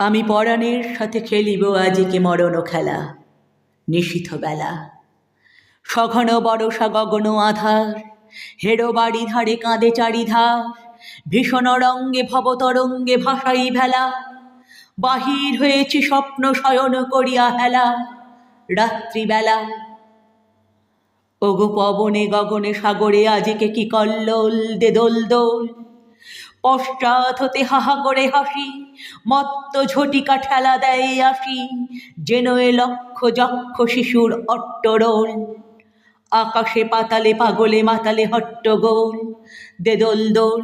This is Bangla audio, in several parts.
আমি পরাণের সাথে খেলিব আজিকে মরণ খেলা নিশীথ বেলা। সঘন বরষা গগন আধার, হেরো বাড়ি ধারে কাঁদে চারিধার, ভীষণ রঙ্গে ভবতরঙ্গে ভাসাই ভেলা। বাহির হয়েছি স্বপ্ন শয়ন করিয়া হেলা, রাত্রিবেলা। ওগো পবনে গগনে সাগরে আজিকে কি কল্লোল দে দোল দোল, পশ্চাৎ হতে হাহা করে হাসি মত্ত ঝটিকা ঠেলা দেয় আসি যেন এ লক্ষ যক্ষ শিশুর অট্টরোল। আকাশে পাতালে, পাগলে মাতালে হট্টগোল দে দোল। দোল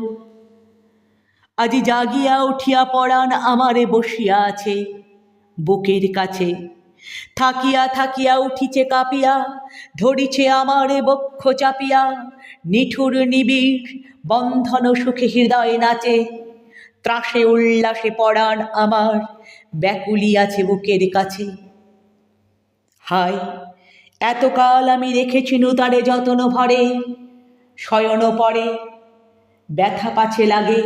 আজি জাগিয়া উঠিয়া পড়ান আমারে বসিয়া আছে, বুকের কাছে। থাকিয়া থাকিয়া উঠিছে কাঁপিয়া, ধরিছে আমারে বক্ষ চাপিয়া। নিঠুর নিবিড় বন্ধন সুখে হৃদয় নাচে। ত্রাসে উল্লাসে পড়ান আমার। ব্যাকুলি আছে বুকের কাছে। হায় এতকাল আমি রেখেছি তারে যতন ভরে। শয়ন পরে, ব্যথা পাছে লাগে,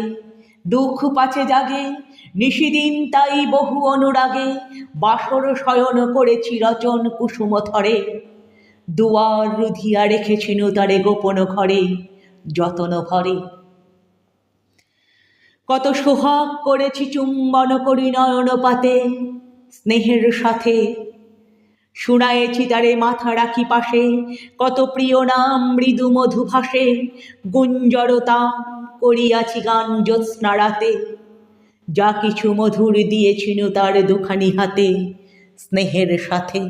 দুঃখ পাছে জাগে। নিশিদিন তাই বহু অনুরাগে, বাসর শয়ন করেছি রচন কুসুম থরে। দুয়ার রুধিয়া রেখেছি তারে গোপন ঘরে, যতন ভরে। কত সোহাগ করেছি চুম্বন করি নয়ন পাতে স্নেহের সাথে। শুনায়েছি তারে মাথা রাখি পাশে, কত প্রিয় নাম মৃদু মধু ভাসে গুঞ্জরতা করিয়াছি গান জ্যোৎস্না রাতে। যা কিছু মধুর দিয়েছিল তার দুখানি হাতে স্নেহের সাথে।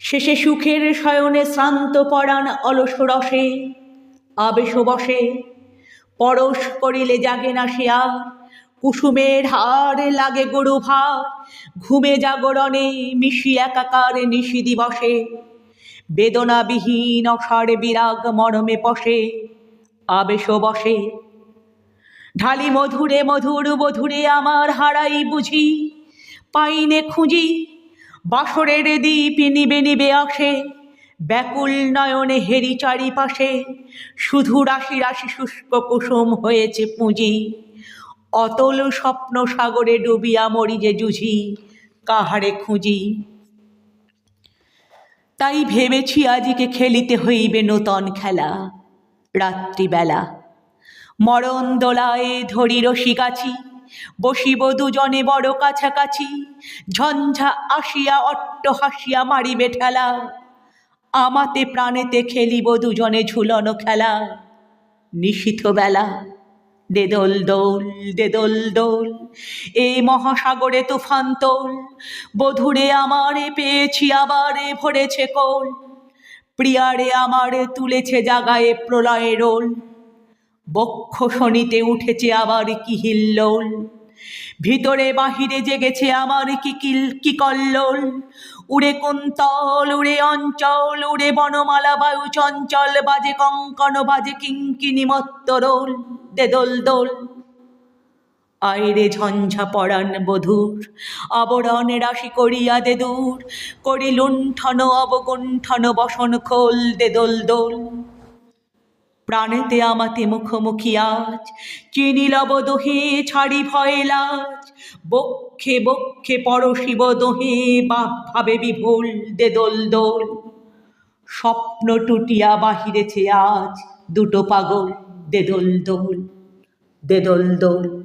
শেষে সুখের শয়নে শ্রান্ত পরাণ অলস রসে আবেশ বসে পরশ করিলে জাগে না আর কুসুমের হার লাগে গরু ভার ঘুমে জাগরণে মিশি একাকার নিশি দিবসে, বেদনাবিহীন অসার বিরাগ মরমে পশে, আবেশ বসে। ঢালি মধুরে মধুর মধুরে আমার হারাই বুঝি, পাইনে খুঁজি, বাসরের দ্বীপ নিবে নিবে আসে ব্যাকুল নয়নে হেরি চারিপাশে, শুধু রাশি রাশি শুষ্ক কুসুম হয়েছে পুঁজি। অতল স্বপ্ন সাগরে ডুবিয়া মরি যে জুঝি কাহারে খুঁজি। তাই ভেবেছি আজকে খেলিতে হইবে নূতন খেলা, রাত্রিবেলা। মরণ দোলায় ধরি রশি গাছি, বসিব দুজনে বড় কাছাকাছি, ঝঞ্ঝা আসিয়া অট্ট হাসিয়া মারিবে ঠেলা। আমাতে প্রাণেতে খেলিব দুজনে ঝুলনো খেলা। নিশীথ বেলা দে দোল, দেদোল দোল দোল এ মহাসাগরে তুফান তোল। বধুরে আমারে পেয়েছি আবারে ভরেছে কোল। প্রিয়ারে আমারে তুলেছে জাগায়ে প্রলয়ে রোল। বক্ষ শনিতে উঠেছে আবার কি হিল্লোল ভিতরে বাহিরে জেগেছে আমার কি কিল, কি কল্লোল। উড়ে কুন্তল, উড়ে অঞ্চল, উড়ে বনমালা বায়ু চঞ্চল, বাজে কঙ্কন, বাজে কিঙ্কিনি মত্তরোল, দে দোল আইরে ঝঞ্ঝা পড়ান বধূর, আবরণ রাশি করিয়া দে দূর করি লুণ্ঠন অবগুণ্ঠন বসন খোল, দে দোল দোল। প্রাণেতে আমাতে মুখোমুখি আজ। চিনি লব দোহে, ছাড়ি ভয়ে লাজ। বক্ষে বক্ষে পরশিব দোহে, বাপ ভাবে বিভুল দে দোল। দোল স্বপ্ন টুটিয়া বাহিরেছে আজ, দুটো পাগল দে দোল। দেদল দোল।